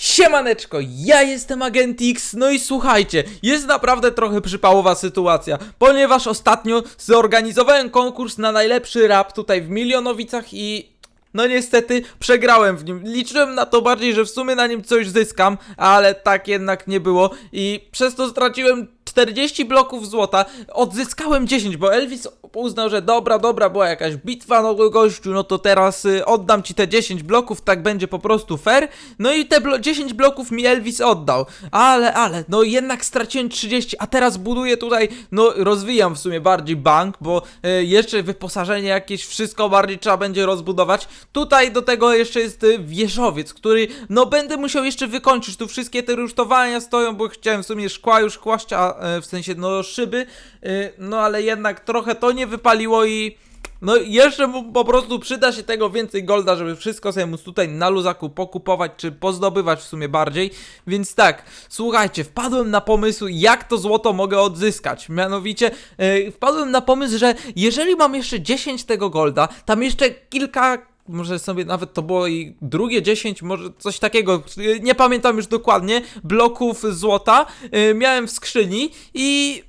Siemaneczko, ja jestem Agent X, no i słuchajcie, jest naprawdę trochę przypałowa sytuacja, ponieważ ostatnio zorganizowałem konkurs na najlepszy rap tutaj w Milionowicach i... No niestety przegrałem w nim. Liczyłem na to bardziej, że w sumie na nim coś zyskam, ale tak jednak nie było i przez to straciłem 40 bloków złota, odzyskałem 10, bo Elvis uznał, że dobra, dobra, była jakaś bitwa, no gościu, no to teraz y, oddam ci te 10 bloków, tak będzie po prostu fair. No i te blo 10 bloków mi Elvis oddał, ale, ale, no jednak straciłem 30, a teraz buduję tutaj, no rozwijam w sumie bardziej bank, bo y, jeszcze wyposażenie jakieś, wszystko bardziej trzeba będzie rozbudować. Tutaj do tego jeszcze jest y, wieżowiec, który, no będę musiał jeszcze wykończyć, tu wszystkie te rusztowania stoją, bo chciałem w sumie szkła już kłaść, a e, w sensie no szyby, y, no ale jednak trochę to nie wypaliło i no jeszcze mu po prostu przyda się tego więcej golda, żeby wszystko sobie móc tutaj na luzaku pokupować, czy pozdobywać w sumie bardziej, więc tak, słuchajcie, wpadłem na pomysł, jak to złoto mogę odzyskać, mianowicie e, wpadłem na pomysł, że jeżeli mam jeszcze 10 tego golda, tam jeszcze kilka może sobie nawet to było i drugie 10, może coś takiego, nie pamiętam już dokładnie, bloków złota y, miałem w skrzyni i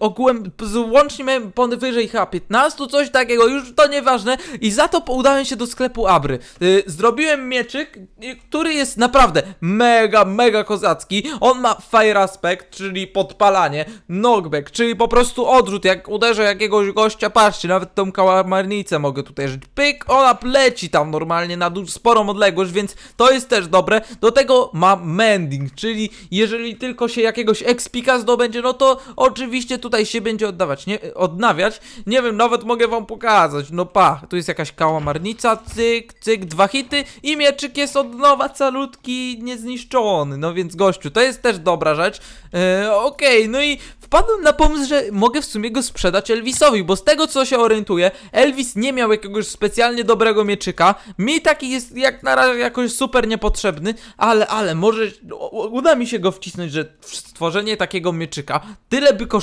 ogółem łącznie miałem powyżej chyba 15, coś takiego, już to nieważne i za to udałem się do sklepu Abry. Y, Zrobiłem mieczyk, y, który jest naprawdę mega, mega kozacki. On ma fire aspect, czyli podpalanie, knockback, czyli po prostu odrzut, jak uderzę jakiegoś gościa, patrzcie, nawet tą kałamarnicę mogę tutaj żyć. Pyk, ona leci tam normalnie na du- sporą odległość, więc to jest też dobre. Do tego ma mending, czyli jeżeli tylko się jakiegoś expika zdobędzie, no to oczywiście tutaj się będzie oddawać, nie, odnawiać. Nie wiem, nawet mogę wam pokazać. No pa, tu jest jakaś kałamarnica, cyk, cyk, dwa hity i mieczyk jest od nowa calutki, niezniszczony. No więc gościu, to jest też dobra rzecz. E, Okej, no i wpadłem na pomysł, że mogę w sumie go sprzedać Elvisowi, bo z tego co się orientuję, Elvis nie miał jakiegoś specjalnie dobrego mieczyka. Mi taki jest jak na razie jakoś super niepotrzebny, ale, ale może uda mi się go wcisnąć, że stworzenie takiego mieczyka tyle by kosztowało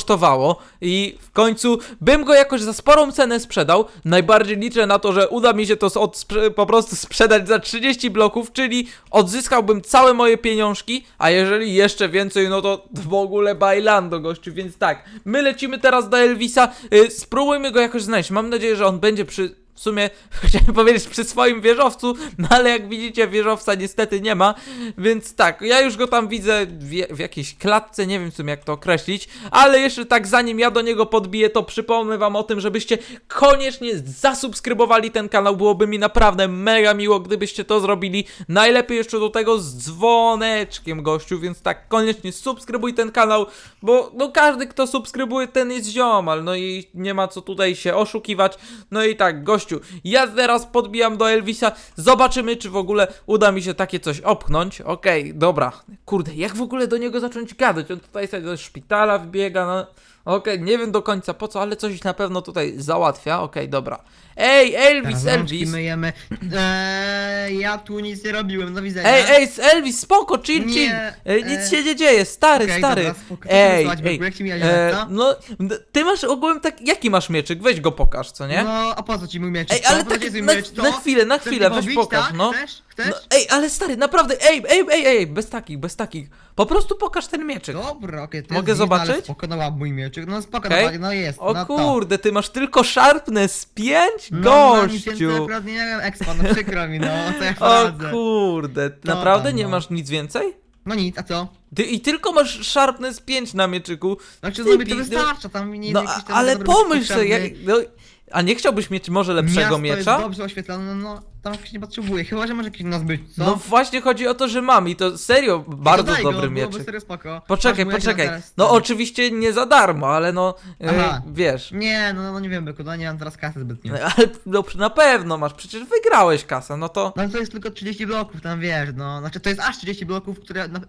i w końcu bym go jakoś za sporą cenę sprzedał. Najbardziej liczę na to, że uda mi się to od, po prostu sprzedać za 30 bloków, czyli odzyskałbym całe moje pieniążki, a jeżeli jeszcze więcej, no to w ogóle bailando gościu, więc tak, my lecimy teraz do Elvisa, y, spróbujmy go jakoś znaleźć, mam nadzieję, że on będzie przy... W sumie chciałem powiedzieć przy swoim wieżowcu, no ale jak widzicie wieżowca niestety nie ma, więc tak, ja już go tam widzę w, w jakiejś klatce, nie wiem w sumie jak to określić, ale jeszcze tak zanim ja do niego podbiję, to przypomnę wam o tym, żebyście koniecznie zasubskrybowali ten kanał, byłoby mi naprawdę mega miło, gdybyście to zrobili, najlepiej jeszcze do tego z dzwoneczkiem gościu, więc tak, koniecznie subskrybuj ten kanał, bo no każdy kto subskrybuje ten jest ziomal, no i nie ma co tutaj się oszukiwać, no i tak, gościu, ja teraz podbijam do Elvisa, zobaczymy czy w ogóle uda mi się takie coś opchnąć, okej, dobra, kurde, jak w ogóle do niego zacząć gadać, on tutaj sobie do szpitala wbiega, no... Okej, nie wiem do końca po co, ale coś na pewno tutaj załatwia. Okej, dobra. Ej, Elvis, Teraz rączki Elvis! myjemy. Eee, ja tu nic nie robiłem, do widzenia. Ej, ej, Elvis, spoko, chill, Nie, chill. Ej, nic e, się nie dzieje, stary, okej, stary. dobra, spoko. Ej, ej? Jak ci e, no, d- ty masz ogółem tak, jaki masz mieczyk? Weź go pokaż, co nie? No, a po co ci mój miecz? Ej, Co? ale Po co tak ci na, miecz, co? na chwilę, na Chcesz chwilę, weź pobić, pokaż, tak? no. Chcesz? Chcesz? No, ej, ale stary, naprawdę, ej, ej, ej, ej, bez takich, bez takich. Po prostu pokaż ten mieczyk. Dobra, okej, to Mogę zobaczyć? Spoko, no mój mieczyk, no spoko, Okej. no, no jest, O no to. kurde, ty masz tylko sharpness 5? No, więcej Gościu. akurat nie miałem expa, no przykro mi, no, co ja O poradzę. kurde, To naprawdę tam, nie no. masz nic więcej? No nic, a co? Ty i tylko masz sharpness 5 na mieczyku. Znaczy, Ty no mi to pi- wystarcza, tam nie No, jakiś tam ale dobry pomyśl sobie, jak, potrzebny. no, a nie chciałbyś mieć może lepszego Miasto miecza? jest dobrze oświetlone, no, tam jakoś nie potrzebuję, chyba, że może jakiś nas być, co? No właśnie chodzi o to, że mam i to serio bardzo to daj dobry go, byłoby mieczyk. serio spoko. Poczekaj, Masz poczekaj. teraz. No oczywiście nie za darmo, ale no e, Aha. wiesz. Nie, no, no nie wiem, byku, no nie mam teraz kasy zbytnio. Ale no, na pewno masz, przecież wygrałeś kasę, no to. No to jest tylko 30 bloków, tam wiesz, no. Znaczy to jest aż 30 bloków, które, na,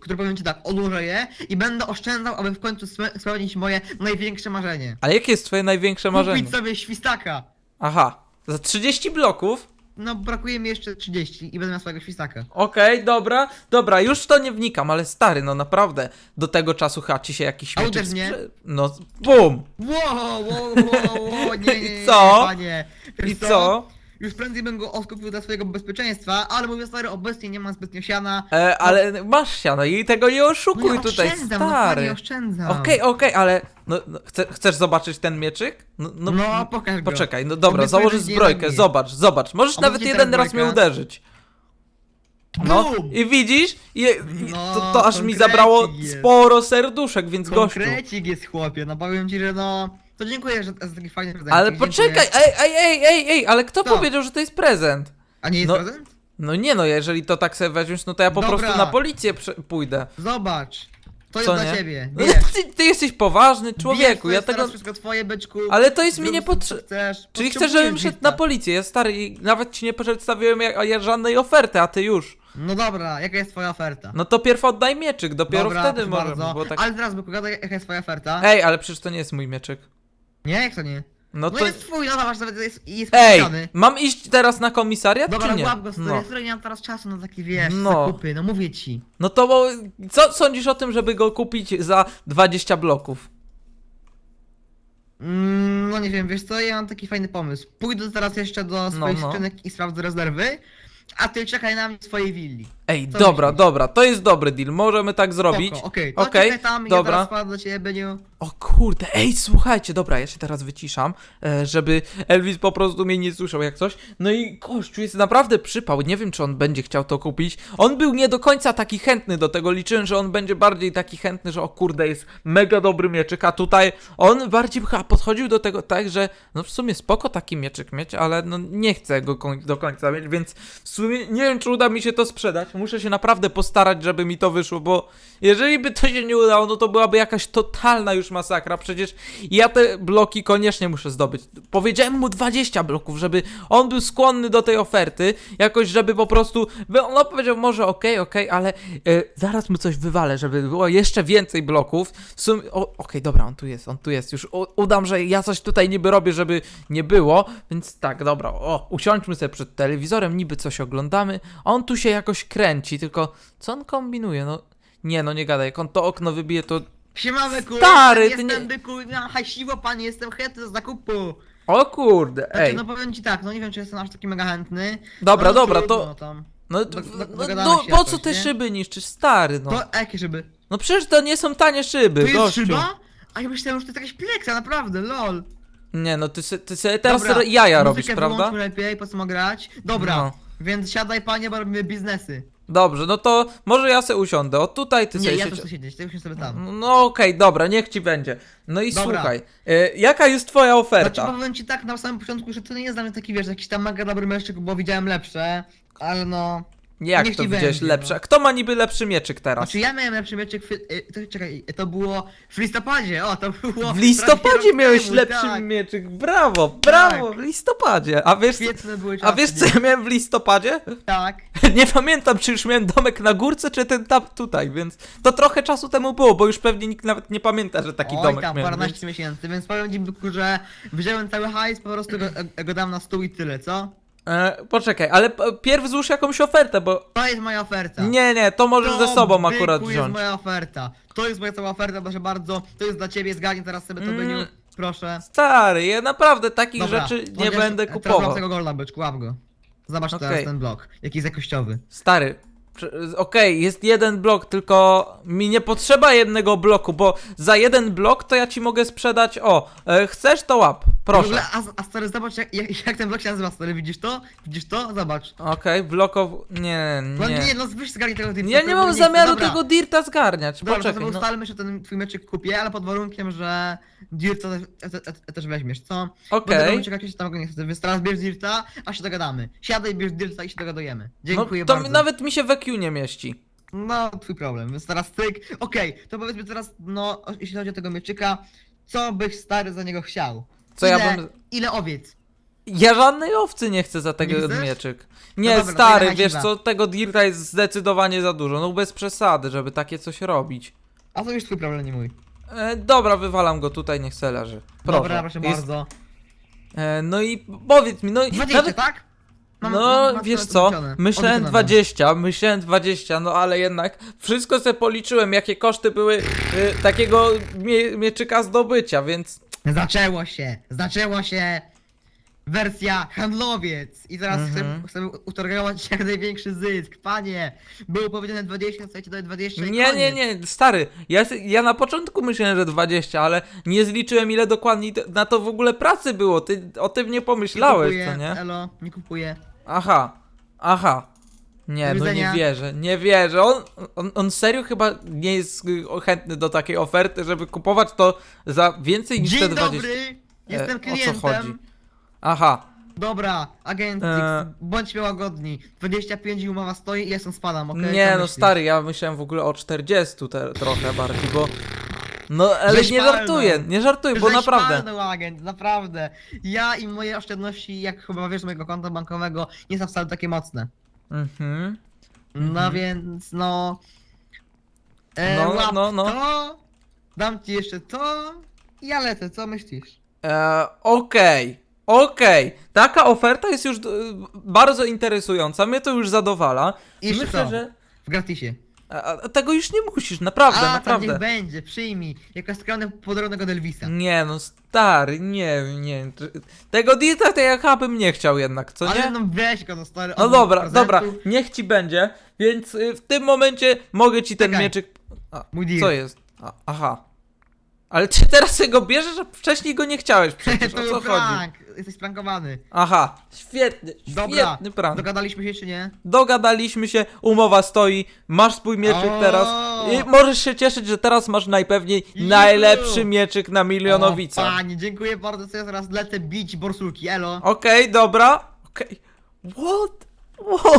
które powiem ci tak, odłożę je i będę oszczędzał, aby w końcu spe- spełnić moje największe marzenie. Ale jakie jest twoje największe marzenie? Kupić sobie świstaka! Aha, za 30 bloków? No brakuje mi jeszcze 30 i będę miał swojego świstaka. Okej, dobra, dobra, już w to nie wnikam, ale stary, no naprawdę, do tego czasu ci się jakiś A mieczyk uderz mnie. sprze- No, bum! Wow, wow, wow, wow, nie, nie, nie, I co? panie. Wiesz I co? Już prędzej bym go odkupił dla swojego bezpieczeństwa, ale mówię stary, obecnie nie mam zbytnio siana. E, ale masz siano i tego nie oszukuj no ja tutaj, oszczędzam, no stary. panie, oszczędzam. Okej, okej, ale no, no, chce, chcesz zobaczyć ten mieczyk? No, no, No, pokaż go. Poczekaj, no dobra, Obiecuję, założę że nie zbrojkę, zobacz, zobacz. Możesz nawet teraz jeden raz mnie zbrojka. uderzyć. No, Bum! i widzisz? I, i No, to, to aż mi konkrecik zabrało jest. sporo serduszek, więc gościu. Konkrecik jest chłopie, no powiem ci, że no... To dziękuję, że za taki fajny prezent. Ale poczekaj, ej, ej, ej, ej, ej, ale kto Co? powiedział, że to jest prezent? A nie jest no- prezent? No nie no, jeżeli to tak sobie weźmiesz, no to ja po Dobra. prostu na policję prze- pójdę. Zobacz. To jest Co dla nie? ciebie. No, Wiesz. ty, ty jesteś poważny człowieku, ja tego... teraz wszystko twoje, byczku. Ale to jest mi Zrób nie z tym, co potrzebne. chcesz. Czyli chcesz, żebym szedł na policję, ja stary, i nawet ci nie przedstawiłem jak, jak żadnej oferty, a ty już. No dobra, jaka jest twoja oferta? No to pierw oddaj mieczyk, dopiero dobra, wtedy proszę możemy, bardzo. bo tak... Ale teraz, byku, gadaj, jaka jest twoja oferta? Ej, ale przecież to nie jest mój mieczyk. Nie, jak to nie? No No to... jest twój, no zobacz, nawet jest, jest Ej, podpisany. mam iść teraz na komisariat, Dobra, czy nie? łap go, stary, No. no. nie mam teraz czasu na takie, wiesz, No. zakupy, no mówię ci. no to bo... Co sądzisz o tym, żeby go kupić za 20 bloków? Mm, no nie wiem, wiesz co, ja mam taki fajny pomysł. Pójdę teraz jeszcze do swoich no. skrzynek i sprawdzę rezerwy, a ty czekaj na mnie w swojej willi. Ej, Co dobra, myślisz? dobra, to jest dobry deal, możemy tak zrobić. Spoko, Okej, to Okej, czekaj tam, dobra. ja teraz wpadł do ciebie, Beniu. O kurde, ej, słuchajcie, dobra, ja się teraz wyciszam, e, żeby Elvis po prostu mnie nie słyszał jak coś. No i kościół jest naprawdę przypał, nie wiem czy on będzie chciał to kupić. On był nie do końca taki chętny do tego, liczyłem, że on będzie bardziej taki chętny, że o kurde, jest mega dobry mieczyk, a tutaj on bardziej chyba podchodził do tego tak, że no w sumie spoko taki mieczyk mieć, ale no nie chcę go koń do końca mieć, więc w sumie nie wiem czy uda mi się to sprzedać. Muszę się naprawdę postarać, żeby mi to wyszło, bo jeżeli by to się nie udało, no to byłaby jakaś totalna już masakra. Przecież ja te bloki koniecznie muszę zdobyć. Powiedziałem mu 20 bloków, żeby on był skłonny do tej oferty, jakoś, żeby po prostu. No powiedział, może okej, okej, ale e, zaraz mu coś wywalę, żeby było jeszcze więcej bloków. W sumie. Okej, dobra, on tu jest, on tu jest. Już udam, że ja coś tutaj niby robię, żeby nie było. Więc tak, dobra, o, usiądźmy sobie przed telewizorem, niby coś oglądamy. On tu się jakoś kręci, tylko co on kombinuje? No. Nie, no nie gadaj, jak on to okno wybije, to Siema, byku, Stary, ty jestem nie- byku, ja hajsiwo, panie, jestem chętny do zakupu. O kurde, Znaczy, ej. no powiem ci tak, no nie wiem, czy jestem aż taki mega chętny. Dobra, no, dobra, trudno, to- Tam. No, do- d- do- no, dogadamy no się po jakoś, co te nie? szyby niszczysz, stary, no. To, a jakie szyby? No przecież to nie są tanie szyby, To jest gościu. szyba? A ja myślałem, że to jest jakaś pleksa, naprawdę, lol. Nie, no ty, se, ty sobie teraz Dobra, jaja muzykę robisz, prawda? wyłączmy lepiej, po co ma grać. Dobra, No. więc siadaj panie, bo robimy biznesy. Dobrze, no to może ja se usiądę. O tutaj ty Nie, sobie ja tu chcę siedzieć, ty usiądź sobie tam. No okej, dobra, niech ci będzie. No i Dobra. słuchaj, e, jaka jest twoja Znaczy oferta? powiem ci tak na samym początku, że to nie jest dla mnie taki, wiesz, jakiś tam mega dobry meszczyk, bo widziałem lepsze, ale no... Jak niech to ci widziałeś będzie, lepsze? no. Kto ma niby lepszy mieczyk teraz? Znaczy ja miałem lepszy meczek, w, y, to, czekaj, to było w listopadzie, o, to było... W prawie listopadzie rok miałeś temu, lepszy tak. mieczyk, brawo, brawo, w listopadzie. A wiesz, co, Świetne były a wiesz co nie? ja miałem w listopadzie? Tak. Nie pamiętam, czy już miałem domek na górce, czy ten tam tutaj, więc to trochę czasu temu było, bo już pewnie nikt nawet nie pamięta, że taki Oj domek tam, miałem. paręnaście Więc... miesięcy, więc powiem ci, byku, że wziąłem cały hajs, po prostu go, go dam na stół i tyle, co? E, poczekaj, ale p- pierw złóż jakąś ofertę, bo... To jest moja oferta. Nie, nie, to możesz to, ze sobą byku, akurat jest wziąć. moja oferta. To jest moja cała oferta, proszę bardzo. To jest dla ciebie, zgadnij teraz sobie to Mm. menu. Proszę. Stary, ja naprawdę takich rzeczy nie chociaż będę teraz kupował. mam tego golda, byczku, łap go. Zobacz Okej. teraz ten blok, jaki jest jakościowy. Stary, prze- okej, jest jeden blok, tylko mi nie potrzeba jednego bloku, bo za jeden blok to ja ci mogę sprzedać, o, e, chcesz to łap, W proszę. ogóle, a, a stary, zobacz jak, jak, jak ten blok się nazywa, stary, widzisz to? Widzisz to? Zobacz. Okej, blokow... nie, No nie, nie. no weź zgarnij tego dirta. Ja nie bo mam zamiaru Dobra. tego dirta zgarniać, Dobra, poczekaj, sobie no. ustalmy, że ten twój meczek kupię, ale pod warunkiem, że Dirta te, te, te, te też weźmiesz, co? Okej. Okay. jak się tam go nie chce, więc teraz bierz Dirta, a się dogadamy. Siadaj, bierz Dirta i się dogadujemy. No, Dziękuję to bardzo. nawet mi się w EQ nie mieści. No, twój problem, więc teraz tyk. Okej, to powiedzmy teraz, no, jeśli chodzi o tego mieczyka, co byś stary za niego chciał? Co ile, ja bym... Ile owiec? Ja żadnej owcy nie chcę za tego Nie mieczyk. No Nie, dobra, to stary, ile wiesz co, tego dirta jest zdecydowanie za dużo, no bez przesady, żeby takie coś robić. A to już twój problem, nie mój. E, dobra, wywalam go tutaj, niech se leży. Proszę. Dobra, proszę Jest- bardzo. E, no i powiedz mi, no i 20, nawet... tak? Mam- No, mam- mam wiesz co, odliczone. myślałem Odliczone 20, myślałem 20, no ale jednak wszystko sobie policzyłem, jakie koszty były y, takiego mie mieczyka zdobycia, więc mam. Zaczęło się, zaczęło się. wersja handlowiec. I teraz Mhm. chcę, chcę utargować jak największy zysk. Panie, było powiedziane 20, chcecie dać 20 i Nie, nie, koniec. nie, stary, ja, ja na początku myślałem, że 20, ale nie zliczyłem ile dokładnie na to w ogóle pracy było, ty o tym nie Nie pomyślałeś, kupuję, co nie? Elo, nie kupuję. Aha, aha. Nie, Do no nie wierzę, nie wierzę. On, on, on serio chyba nie jest y, chętny do takiej oferty, żeby kupować to za więcej niż te Dzień 20. dobry, jestem E, klientem. O co chodzi? Aha, Dobra, agent, E. X, bądźmy łagodni. 25 i umowa stoi i ja stąd spadam, okej? nie no myślisz? stary, ja myślałem w ogóle o 40 te, trochę bardziej, bo... No ale Żeś nie palnął. żartuję, nie żartuję, bo Żeś naprawdę... palnął, agent, naprawdę. Ja i moje oszczędności, jak chyba wiesz, z mojego konta bankowego, nie są wcale takie mocne. Mhm. No Mhm. więc, no... E, No, łap no, no. to, dam ci jeszcze to i ja lecę, co myślisz? E, Okej, okej. Taka oferta jest już bardzo interesująca, mnie to już zadowala. I jeszcze Myślę, co? że... W gratisie. A, a tego już nie musisz, naprawdę, A, tam naprawdę. niech będzie, przyjmij. Jako skromny podarunek od Elvisa. Nie no, stary, nie, nie. Tego dieta to ja bym nie chciał jednak, co Ale nie? no weź go, no stary. No od dobra, prezentu. dobra, niech ci będzie, więc y, w tym momencie mogę ci ten Czekaj. mieczyk... A, Mój deal. co jest? A, aha. Ale ty teraz go bierzesz, a wcześniej go nie chciałeś przecież, to o co chodzi? prank, jesteś prankowany. Aha, świetny, Dobra, świetny prank. dogadaliśmy się czy nie? Dogadaliśmy się, umowa stoi, masz swój mieczyk O! teraz i możesz się cieszyć, że teraz masz najpewniej Juhu! najlepszy mieczyk na milionowica. O, panie, dziękuję bardzo, co ja zaraz lecę bić borsuki, elo. Okej, dobra, okej. What?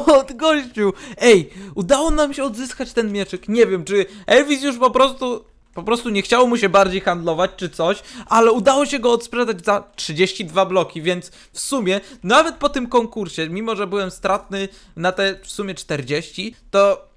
What, gościu? Ej, udało nam się odzyskać ten mieczyk. Nie wiem, czy Elvis już po prostu. Po prostu nie chciało mu się bardziej handlować czy coś, ale udało się go odsprzedać za 32 bloki, więc w sumie, nawet po tym konkursie, mimo że byłem stratny na te w sumie 40, to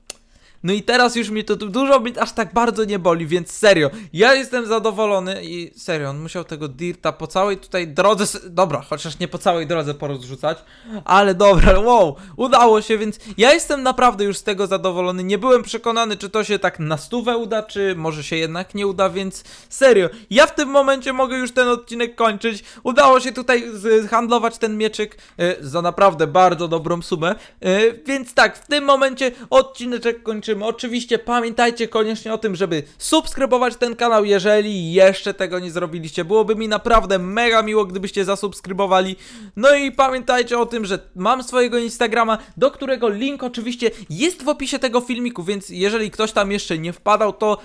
no i teraz już mnie to dużo mi aż tak bardzo nie boli, więc serio, ja jestem zadowolony i serio, on musiał tego dirta po całej tutaj drodze, dobra, chociaż nie po całej drodze porozrzucać, ale dobra, wow, udało się, więc ja jestem naprawdę już z tego zadowolony, nie byłem przekonany, czy to się tak na stówę uda, czy może się jednak nie uda, więc serio, ja w tym momencie mogę już ten odcinek kończyć, udało się tutaj handlować ten mieczyk e, za naprawdę bardzo dobrą sumę, e, więc tak, w tym momencie odcineczek kończymy. Oczywiście pamiętajcie koniecznie o tym, żeby subskrybować ten kanał, jeżeli jeszcze tego nie zrobiliście. Byłoby mi naprawdę mega miło, gdybyście zasubskrybowali. No i pamiętajcie o tym, że mam swojego Instagrama, do którego link oczywiście jest w opisie tego filmiku, więc jeżeli ktoś tam jeszcze nie wpadał, to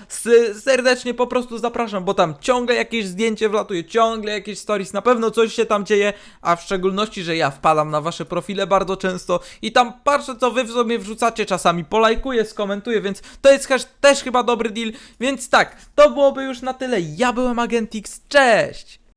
serdecznie po prostu zapraszam, bo tam ciągle jakieś zdjęcie wlatuje, ciągle jakieś stories, na pewno coś się tam dzieje, a w szczególności, że ja wpadam na wasze profile bardzo często i tam patrzę, co wy w sobie wrzucacie, czasami polajkuję, skomentuję, więc to jest też, też chyba dobry deal, więc tak, to byłoby już na tyle. Ja byłem Agent X, cześć!